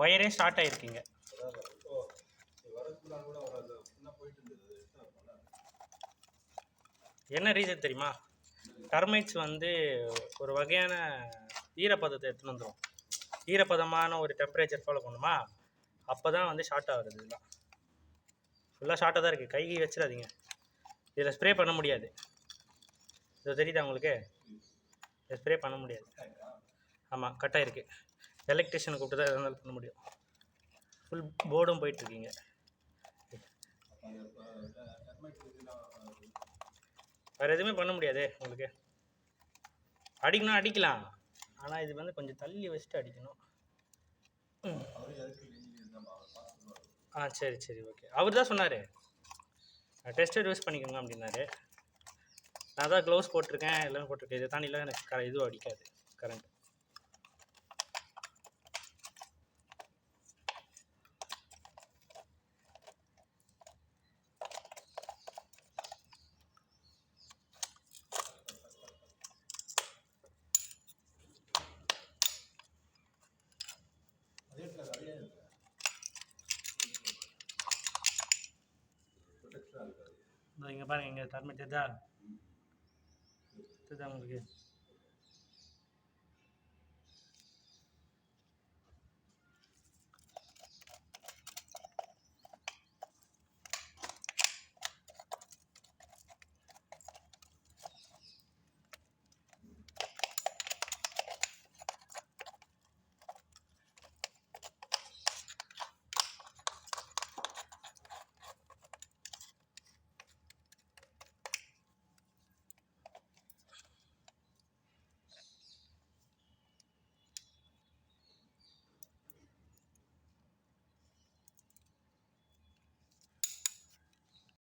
ஒயரே short ஆகிருக்கீங்க என்ன reason தெரியுமா? டர்மைட்ஸ் வந்து ஒரு வகையான ஈரப்பதத்தை எடுத்துன்னு வந்துடும் ஈரப்பதமான ஒரு டெம்பரேச்சர் ஃபாலோ பண்ணுமா? அப்போ தான் வந்து ஷார்ட் ஆகுறது இதெல்லாம். ஃபுல்லாக ஷார்ட்டாக தான் இருக்குது கை வச்சிடாதீங்க. இதில் ஸ்ப்ரே பண்ண முடியாது. இது தெரியுதா உங்களுக்கு? இதை ஸ்ப்ரே பண்ண முடியாது. ஆமாம் கட்டாக இருக்குது எலக்ட்ரிஷியனை கூப்பிட்டு தான் எதனாலும் பண்ண முடியும். ஃபுல் போர்டும் போயிட்டுருக்கீங்க. வேறு எதுவுமே பண்ண முடியாதே உங்களுக்கு. அடிக்கணும் அடிக்கலாம். ஆனால் இது வந்து கொஞ்சம் தள்ளி வச்சுட்டு அடிக்கணும். ம். ஆ சரி சரி ஓகே அவர் தான் சொன்னார் டெஸ்டட் யூஸ் பண்ணிக்கோங்க அப்படின்னாரு. நான் தான் க்ளவுஸ் போட்டிருக்கேன் எல்லாமே போட்டிருக்கேன். இதை தாண்டிலாம் எனக்கு க இதுவும் அடிக்காது கரண்ட் இங்கே பாருங்க இங்கே தர்ம தெரிதா தெரிதா உங்களுக்கு